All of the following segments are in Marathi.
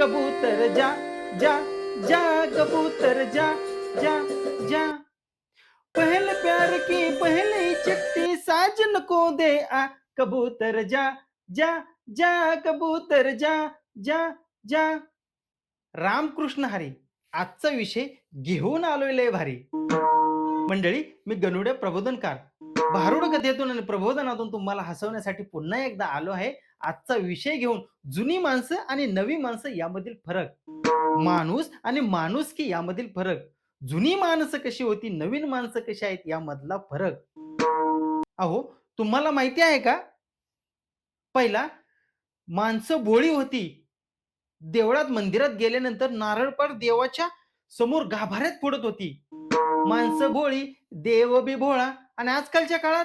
कबूतर जा जा जा कबूतर जा जा जा। पहले प्यार की पहली चिट्ठी साजन को दे आ। कबूतर जा जा जा कबूतर जा जा जा। रामकृष्ण हरी आजचा विषय घेऊन आलोय भारी। मंडळी मी गनुडे प्रबोधनकार. भारुड कथेतून आणि प्रबोधनातून तुम्हाला हसवण्यासाठी पुन्हा एकदा आलो आहे. आजचा विषय घेऊन जुनी माणसं आणि नवी माणसं यामधील फरक. माणूस आणि माणूस की यामधील फरक. जुनी माणसं कशी होती नवीन माणसं कशी आहेत यामधला फरक. अहो तुम्हाला माहिती आहे का? पहिला माणसं भोळी होती. देवळात मंदिरात गेल्यानंतर नारळपाड देवाच्या समोर गाभाऱ्यात फोडत होती. माणसं भोळी देव बी भोळा. आणि आजकालच्या काळात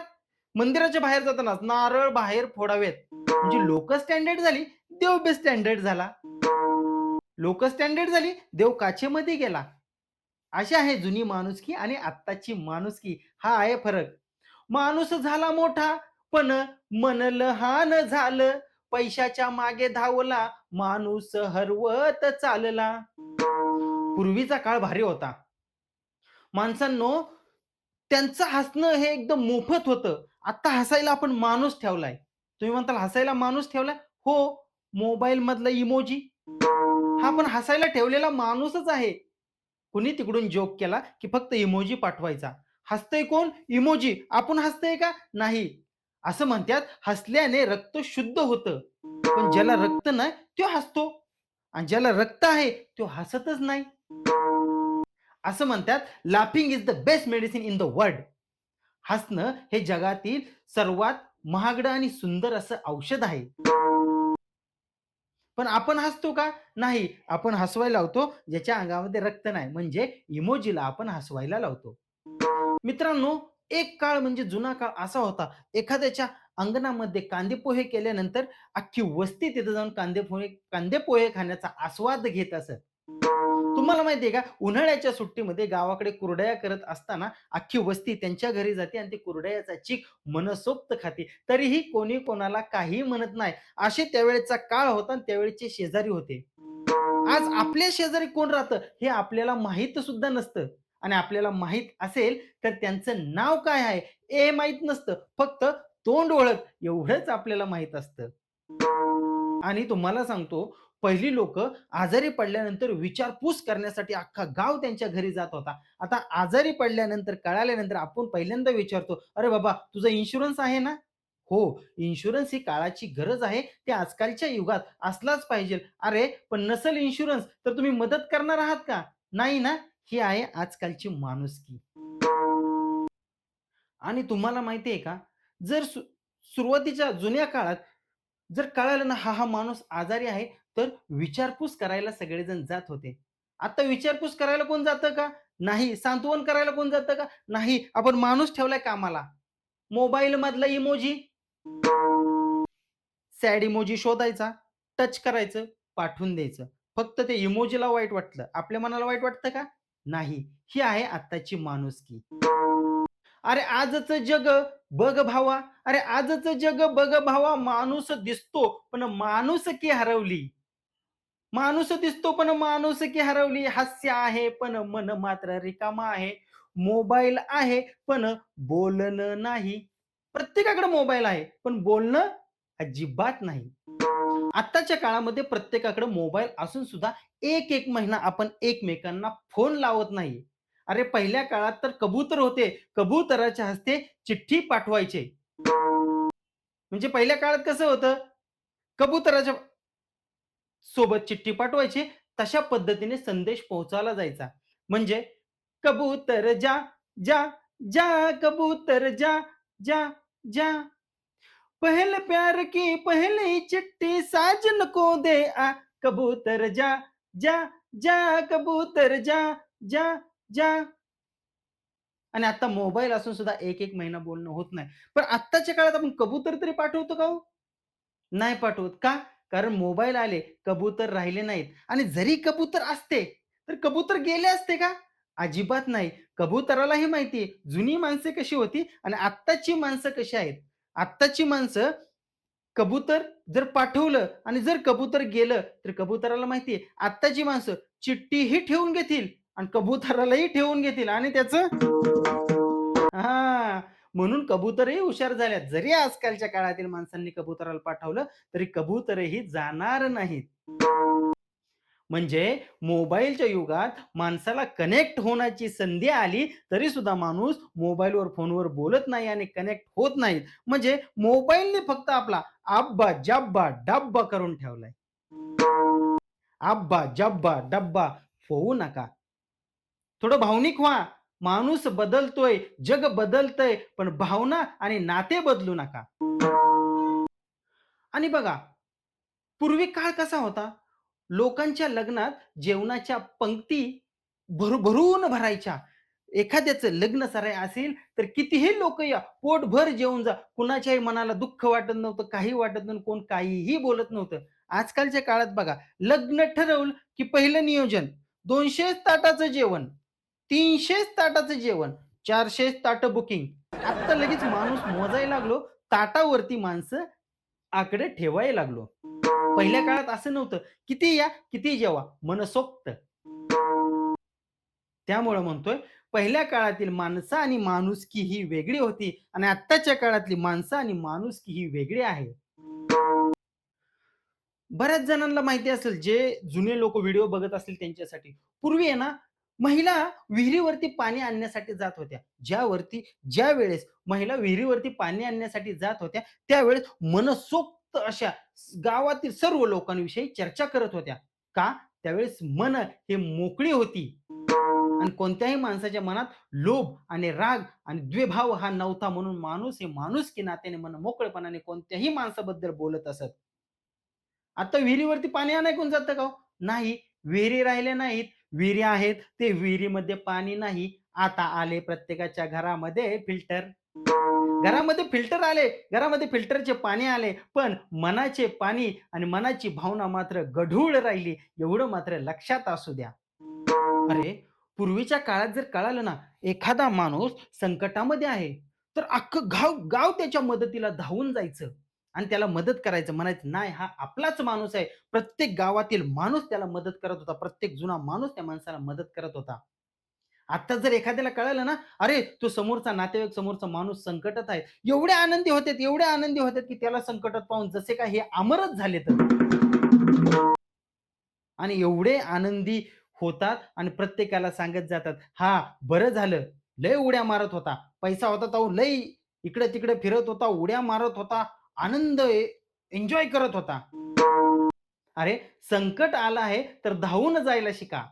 मंदिराच्या बाहेर जाताना नारळ बाहेर फोडावेत. म्हणजे लोक स्टँडर्ड झाली देव बे स्टँडर्ड झाला. लोक स्टँडर्ड झाली देव काचेमध्ये गेला. अशी आहे जुनी माणुसकी आणि आत्ताची माणुसकी. हा आहे फरक. माणूस झाला मोठा पण मन लहान झालं. पैशाच्या मागे धावला माणूस हरवत चालला. पूर्वीचा काळ भारी होता. माणसांनो त्यांचं हसणं हे एकदम मोफत होतं. आता हसायला आपण माणूस ठेवलाय. तुम्ही म्हणताल हसायला माणूस ठेवलाय? हो मोबाईल मधला इमोजी. हा पण हसायला ठेवलेला माणूसच आहे. कुणी तिकडून जोक केला की फक्त इमोजी पाठवायचा. हसतय कोण? इमोजी. आपण हसतय का? नाही. असं म्हणतात हसल्याने रक्त शुद्ध होतं. पण ज्याला रक्त नाही तो हसतो. आणि ज्याला रक्त आहे तो हसतच नाही. असं म्हणतात laughing is the best medicine in the world हसणं हे जगातील सर्वात महागडं आणि सुंदर असं औषध आहे. पण आपण हसतो का? नाही. आपण हसवायला लावतो ज्याच्या अंगामध्ये रक्त नाही. म्हणजे इमोजीला आपण हसवायला लावतो. मित्रांनो एक काळ म्हणजे जुना काळ असा होता. एखाद्याच्या अंगणामध्ये कांदे पोहे केल्यानंतर अख्खी वस्ती तिथे जाऊन कांदे पोहे कांदे पोहे खाण्याचा आस्वाद घेत असत. तुम्हाला माहितीये का? उन्हाळ्याच्या सुट्टीमध्ये गावाकडे कुरडया करत असताना अख्खी वस्ती त्यांच्या घरी जाते आणि ती कुरडयाचा चीक मनसोक्त खाते. तरीही कोणी कोणाला काही म्हणत नाही. असे त्यावेळेचा काळ होता आणि त्यावेळेचे शेजारी होते. आज आपल्या शेजारी कोण राहतं? हे आपल्याला माहीत सुद्धा नसतं. आणि आपल्याला माहीत असेल तर त्यांचं नाव काय आहे? हे माहीत नसतं. फक्त तोंड ओळख एवढंच आपल्याला माहीत असतं. आणि तुम्हाला सांगतो पहिली लोक आजारी पडल्यानंतर विचारपूस करण्यासाठी अख्खा गाव त्यांच्या घरी जात होता. आता आजारी पडल्यानंतर कळाल्यानंतर आपण पहिल्यांदा विचारतो अरे बाबा तुझा इन्शुरन्स आहे ना? हो इन्शुरन्स ही काळाची गरज आहे. ते आजकालच्या युगात असलाच पाहिजे. अरे पण नसल इन्शुरन्स तर तुम्ही मदत करणार आहात का? नाही ना? ही आहे आजकालची माणुसकी. आणि तुम्हाला माहिती आहे का? जर सु- सुरुवातीच्या जुन्या काळात जर कळालं ना हा हा माणूस आजारी आहे तर विचारपूस करायला सगळेजण जात होते. आता विचारपूस करायला कोण जातं का? नाही. सांत्वन करायला कोण जातं का? नाही. आपण माणूस ठेवलाय कामाला. मोबाईल मधला इमोजी. सॅड इमोजी शोधायचा टच करायचं पाठवून द्यायचं. फक्त ते इमोजीला वाईट वाटलं. आपल्या मनाला वाईट वाटतं का? नाही. ही आहे आत्ताची माणुसकी. अरे आजचं जग बघ भावा. अरे आजच जग बघ भावा माणूस दिसतो पण माणूस की हरवली? माणूस दिसतो पण माणूस की हरवली? हास्य आहे पण मन मात्र रिकामा आहे. मोबाईल आहे पण बोलणं नाही. प्रत्येकाकडे मोबाईल आहे पण बोलणं अजिबात नाही. आत्ताच्या काळामध्ये प्रत्येकाकडे मोबाईल असून सुद्धा एक एक महिना आपण एकमेकांना फोन लावत नाही. अरे पहिल्या काळात तर कबूतर होते कबुतराच्या हस्ते चिठ्ठी पाठवायचे. म्हणजे पहिल्या काळात कसं होतं? कबुतराच्या सोबत चिठ्ठी पाठवायची तशा पद्धतीने संदेश पोहोचवला जायचा. म्हणजे कबूतर जा जा जा कबूतर जा जा जा. पहले प्यार की पहली चिट्ठी साजन को दे आ. कबूतर जा जा जा कबूतर जा जा जा. आणि आता मोबाईल असून सुद्धा एक एक महिना बोलणं होत नाही. पण आत्ताच्या काळात आपण कबूतर तरी पाठवतो का हो? नाही पाठवत. का? कारण मोबाईल आले कबूतर राहिले नाहीत. आणि जरी कबूतर असते तर कबूतर गेले असते का? अजिबात नाही. कबुतरालाही माहिती जुनी माणसे कशी होती आणि आत्ताची माणसं कशी आहेत? आत्ताची माणसं कबूतर जर पाठवलं आणि जर कबूतर गेलं, तर कबुतराला माहिती आहे आत्ताची माणसं चिठ्ठीही ठेवून घेतील. आणि कबुतरालाही ठेवून घेतील आणि त्याचं हा म्हणून कबुतरही हुशार झाल्यात. जरी आजकालच्या काळातील माणसांनी कबुतराला पाठवलं, तरी कबुतरही जाणार नाहीत. म्हणजे मोबाईलच्या युगात माणसाला कनेक्ट होण्याची संधी आली, तरी सुद्धा माणूस मोबाईलवर, फोनवर बोलत नाही आणि कनेक्ट होत नाहीत. म्हणजे मोबाईलने फक्त आपला अब्बा, जब्बा, डब्बा करून ठेवलाय. अब्बा, जब्बा, डब्बा होऊ नका. थोडं भावनिक व्हा. माणूस बदलतोय, जग बदलतंय, पण भावना आणि नाते बदलू नका. आणि बघा, पूर्वी काळ कसा होता? लोकांच्या लग्नात जेवणाच्या पंक्ती भर भरून भरायच्या. एखाद्याचं लग्न सराय असेल, तर कितीही लोक या, पोटभर जेवून जा. कुणाच्याही मनाला दुःख वाटत नव्हतं, काही वाटत नव्हतं, कोण काहीही बोलत नव्हतं. आजकालच्या काळात बघा, लग्न ठरवलं, की पहिलं नियोजन दोनशे ताटाचं जेवण, 300च ताटाचं जेवण, चारशे ताट बुकिंग. आता लगेच माणूस मोजायला लागलो, ताटावरती माणसं आकडे ठेवायला लागलो. पहिल्या काळात असं नव्हतं. किती या, किती जेवा, मनसोक्त. त्यामुळं म्हणतोय, पहिल्या काळातील माणसं आणि माणुसकी ही वेगळी होती आणि आत्ताच्या काळातली माणसं आणि माणुसकी ही वेगळी आहे. बऱ्याच जणांना माहिती असेल, जे जुने लोक व्हिडिओ बघत असतील त्यांच्यासाठी. पूर्वी आहे ना, महिला विहिरीवरती पाणी आणण्यासाठी जात होत्या. ज्यावरती ज्यावेळेस महिला विहिरीवरती पाणी आणण्यासाठी जात होत्या, त्यावेळेस मनसोक्त अशा गावातील सर्व लोकांविषयी चर्चा करत होत्या. का? त्यावेळेस मन हे मोकळी होती आणि कोणत्याही माणसाच्या मनात लोभ आणि राग आणि द्वेभाव हा नव्हता. म्हणून माणूस हे माणूस की नात्याने मन मोकळेपणाने कोणत्याही माणसाबद्दल बोलत असत. आता विहिरीवरती पाणी आणायकून जातं का हो? नाही. विहिरी राहिल्या नाहीत. विहिरी आहेत, ते विहिरीमध्ये पाणी नाही. आता आले प्रत्येकाच्या घरामध्ये फिल्टर. घरामध्ये फिल्टर आले, घरामध्ये फिल्टरचे पाणी आले, पण मनाचे पाणी आणि मनाची भावना मात्र गढूळ राहिली, एवढं मात्र लक्षात असू द्या. अरे, पूर्वीच्या काळात जर कळालं ना, एखादा माणूस संकटामध्ये आहे, तर अख्खं गाव गाव त्याच्या मदतीला धावून जायचं आणि त्याला मदत करायचं. म्हणायचं, "नाही, हा आपलाच माणूस आहे." प्रत्येक गावातील माणूस त्याला मदत करत होता. प्रत्येक जुना माणूस त्या माणसाला मदत करत होता. आता जर एखाद्याला कळालं ना, अरे, तो समोरचा नातेवाईक, समोरचा माणूस संकटात आहे. एवढे आनंदी होते एवढे आनंदी होतात, की त्याला संकटात पाहून जसे का हे अमरच झाले तर आणि एवढे आनंदी होतात आणि प्रत्येकाला सांगत जातात, हा बरं झालं. लय उड्या मारत होता. पैसा होता तो लय इकडे-तिकडे फिरत होता, उड्या मारत होता, आनंद एन्जॉय करत होता." अरे, संकट आलं आहे, तर धावून जायला शिका.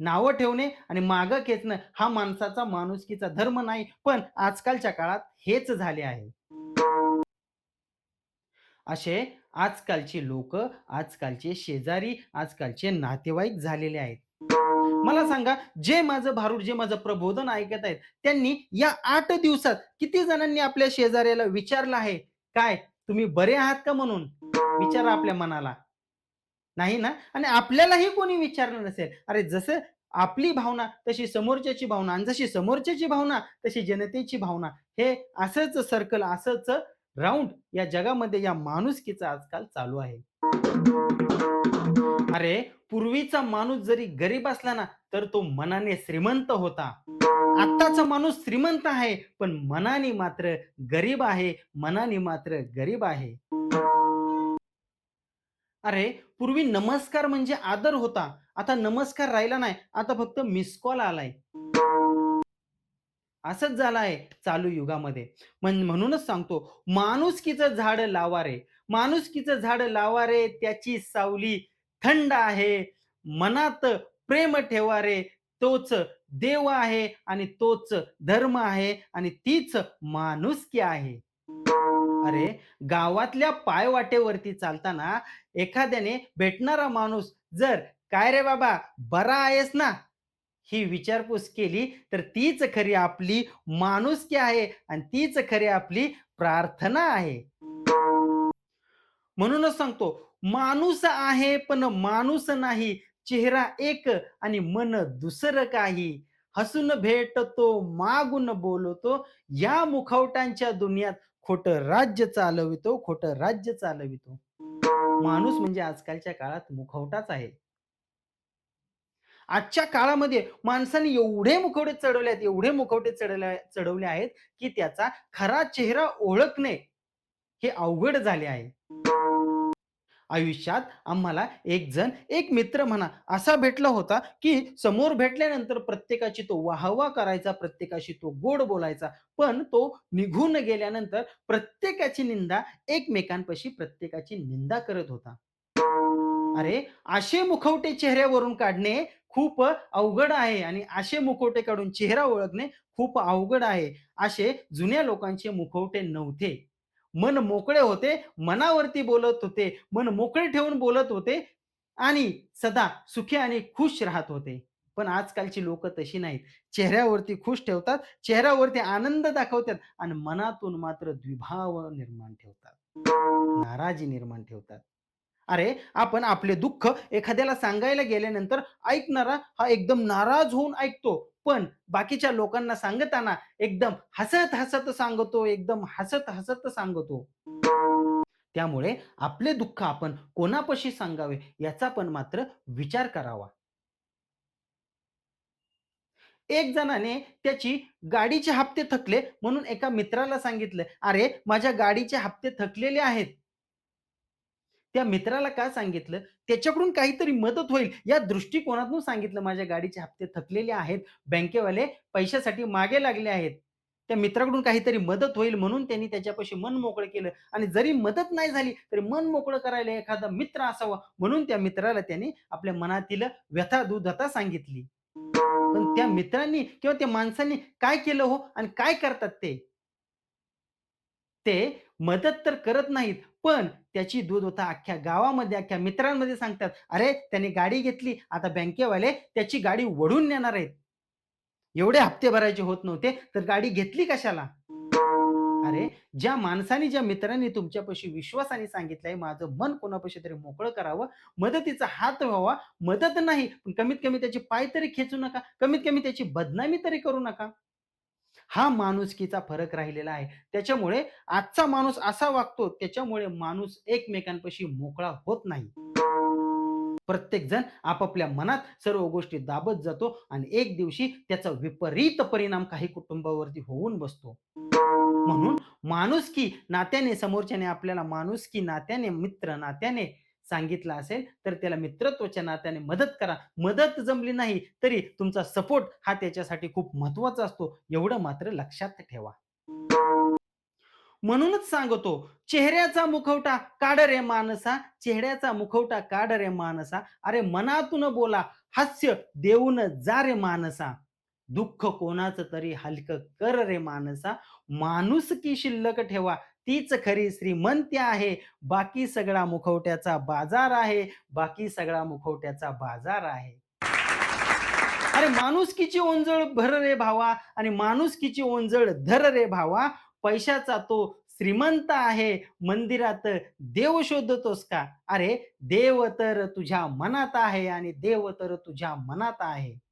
नावं ठेवणे आणि मागं खेचणं हा माणसाचा माणुसकीचा धर्म नाही, पण आजकालच्या काळात हेच झाले आहे. असे आजकालची लोक आजकालचे शेजारी, आजकालचे नातेवाईक झालेले आहेत. मला सांगा, जे माझं भारूड, जे माझं प्रबोधन ऐकत आहेत, त्यांनी या आठ दिवसात किती जणांनी आपल्या शेजाऱ्याला विचारलं आहे, "काय तुम्ही बरे आहात का?" म्हणून? विचारा आपल्या मनाला. नाही ना? आणि आपल्यालाही कोणी विचारलं नसेल. अरे, जसं आपली भावना, तशी समोरच्याची भावना आणि जशी समोरच्याची भावना, तशी जनतेची भावना. हे असंच सर्कल, असंच राऊंड या जगामध्ये या माणुसकीचं आजकाल चालू आहे. अरे, पूर्वीचा माणूस जरी गरीब असला ना, तर तो मनाने श्रीमंत होता. आत्ताचा माणूस श्रीमंत आहे, पण मनाने मात्र गरीब आहे, मनाने मात्र गरीब आहे. अरे, पूर्वी नमस्कार म्हणजे आदर होता. आता नमस्कार राहिला नाही. आता फक्त मिस कॉल आलाय. असंच झालं आहे चालू युगामध्ये. म्हणूनच सांगतो, माणुसकीचं झाड लावा रे, माणुसकीचं झाड लावा रे, त्याची सावली थंड आहे. मनात प्रेम ठेवा रे, तोच देव आहे आणि तोच धर्म आहे आणि तीच माणुसकी आहे. अरे, गावातल्या पायवाटेवरती चालताना एखाद्याने भेटणारा माणूस जर, "काय रे बाबा, बरा आहेस ना?" ही विचारपूस केली, तर तीच खरी आपली माणुसकी आहे आणि तीच खरी आपली प्रार्थना आहे. म्हणूनच सांगतो, माणूस आहे पण माणूस नाही. चेहरा एक आणि मन दुसरं काही. हसून भेटतो, मागून बोलतो. या मुखवट्यांच्या दुनियात खोटं राज्य चालवितो, खोट राज्य चालवितो. माणूस म्हणजे आजकालच्या काळात मुखवटाच आहे. आजच्या काळामध्ये माणसाने एवढे मुखवटे चढवले आहेत, एवढे मुखवटे चढवले चढवले आहेत, की त्याचा खरा चेहरा ओळखणे हे अवघड झाले आहे. आयुष्यात आम्हाला एक जण, एक मित्र म्हणा, असा भेटला होता, की समोर भेटल्यानंतर प्रत्येकाची तो वाह करायचा, प्रत्येकाशी तो गोड बोलायचा. पण तो निघून गेल्यानंतर प्रत्येकाची निंदा एकमेकांपाशी प्रत्येकाची निंदा करत होता. अरे, असे मुखवटे चेहऱ्यावरून काढणे खूप अवघड आहे आणि असे मुखवटे काढून चेहरा ओळखणे खूप अवघड आहे. असे जुन्या लोकांचे मुखवटे नव्हते. मन मोकळे होते, मनावरती बोलत होते, मन मोकळे ठेवून बोलत होते आणि सदा सुखी आणि खुश राहत होते. पण आजकालची लोक तशी नाहीत. चेहऱ्यावरती खुश ठेवतात, चेहऱ्यावरती आनंद दाखवतात आणि मनातून मात्र द्विभाव निर्माण ठेवतात. नाराजी निर्माण ठेवतात. अरे, आपण आपले दुःख एखाद्याला सांगायला गेल्यानंतर ऐकणारा हा एकदम नाराज होऊन ऐकतो. पण बाकीच्या लोकांना सांगताना एकदम हसत-हसत सांगतो, एकदम हसत-हसत सांगतो. त्यामुळे आपले दुःख आपण कोणापाशी सांगावे याचा पण मात्र विचार करावा. एक जणाने त्याची गाडीचे हप्ते थकले म्हणून एका मित्राला सांगितलं, "अरे, माझ्या गाडीचे हप्ते थकलेले आहेत." त्या मित्राला का सांगितलं? त्याच्याकडून काहीतरी मदत होईल या दृष्टिकोनातून सांगितलं, "माझ्या गाडीचे हप्ते थकलेले आहेत. बँकेवाले पैशासाठी मागे लागले आहेत." त्या मित्राकडून काहीतरी मदत होईल म्हणून त्यांनी त्याच्यापाशी मन मोकळं केलं आणि जरी मदत नाही झाली, तरी मन मोकळं करायला एखादा मित्र असावा म्हणून त्या मित्राला त्याने आपल्या मनातील व्यथा दुधता सांगितली. पण त्या मित्रांनी किंवा त्या माणसांनी काय केलं हो आणि काय करतात ते? ते मदत तर करत नाहीत, पण त्याची दूध होता अख्ख्या गावामध्ये, अख्ख्या मित्रांमध्ये सांगतात, "अरे, त्याने गाडी घेतली, आता बँकेवाले त्याची गाडी वढून नेणार आहेत. एवढे हप्ते भरायचे होत नव्हते, तर गाडी घेतली कशाला?" अरे, ज्या माणसाने, ज्या मित्रांनी तुमच्यापाशी विश्वासाने सांगितलंय, माझं मन कोणापाशी तरी मोकळं करावं, मदतीचा हात व्हावा, मदत नाही, पण कमीत कमी त्याचे पाय तरी खेचू नका, कमीत कमी त्याची बदनामी तरी करू नका. हा माणुसकीचा फरक राहिलेला आहे. त्याच्यामुळे आजचा माणूस असा वागतो, त्याच्यामुळे माणूस एकमेकांपाशी मोकळा होत नाही. प्रत्येकजण आपापल्या मनात सर्व गोष्टी दाबत जातो आणि एक दिवशी त्याचा विपरीत परिणाम काही कुटुंबावरती होऊन बसतो. म्हणून माणुसकी नात्याने समोरच्याने आपल्याला माणुसकी नात्याने, मित्र नात्याने सांगितलं असेल, तर त्याला मित्रत्वाच्या नात्याने मदत करा. मदत जमली नाही, तरी तुमचा सपोर्ट हा त्याच्यासाठी खूप महत्त्वाचा असतो. एवढं मात्र लक्षात ठेवा. म्हणूनच सांगतो, चेहऱ्याचा मुखवटा काढ रे मानसा, चेहऱ्याचा मुखवटा काढ रे मानसा. अरे मनातून बोला, हास्य देऊन जा रे मानसा. दुःख कोणाचं तरी हलकं कर रे मानसा. माणुसकी शिल्लक ठेवा, तीच खरी श्रीमंती आहे. बाकी सगळा मुखवट्याचा बाजार आहे, बाकी सगळा मुखवट्याचा बाजार आहे. अरे माणुसकीची ओंजळ भर रे भावा आणि माणुसकीची ओंजळ धर रे भावा. पैशाचा तो श्रीमंत आहे, मंदिरात देव शोधतोस का? अरे देव तर तुझ्या मनात आहे आणि देव तर तुझ्या मनात आहे.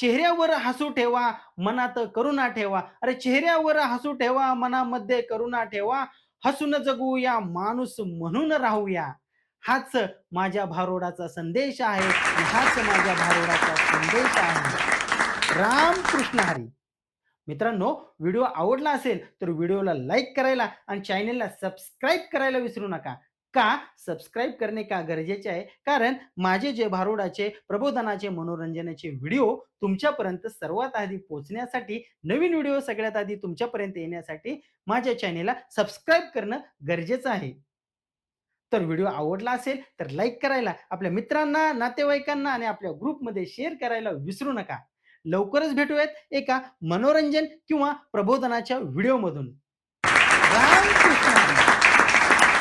चेहऱ्यावर हसू ठेवा, मनात करुणा ठेवा. अरे चेहऱ्यावर हसू ठेवा, मनामध्ये करुणा ठेवा. हसून जगूया, माणूस म्हणून राहूया. हाच माझ्या भारुडाचा संदेश आहे हाच माझ्या भारोडाचा संदेश आहे. रामकृष्ण हरी. मित्रांनो, व्हिडिओ आवडला असेल तर व्हिडिओला लाईक करायला आणि चॅनेलला सबस्क्राईब करायला विसरू नका. का? सबस्क्राईब करणे का गरजेचे आहे? कारण माझे जे भारुडाचे, प्रबोधनाचे, मनोरंजनाचे व्हिडिओ तुमच्यापर्यंत सर्वात आधी पोहोचण्यासाठी, नवीन व्हिडिओ सगळ्यात आधी तुमच्यापर्यंत येण्यासाठी माझ्या चॅनेलला सबस्क्राईब करणं गरजेचं आहे. तर व्हिडिओ आवडला असेल तर लाईक करायला, आपल्या मित्रांना, नातेवाईकांना आणि आपल्या ग्रुपमध्ये शेअर करायला विसरू नका. लवकरच भेटूयात एका मनोरंजन किंवा प्रबोधनाच्या व्हिडिओमधून. राम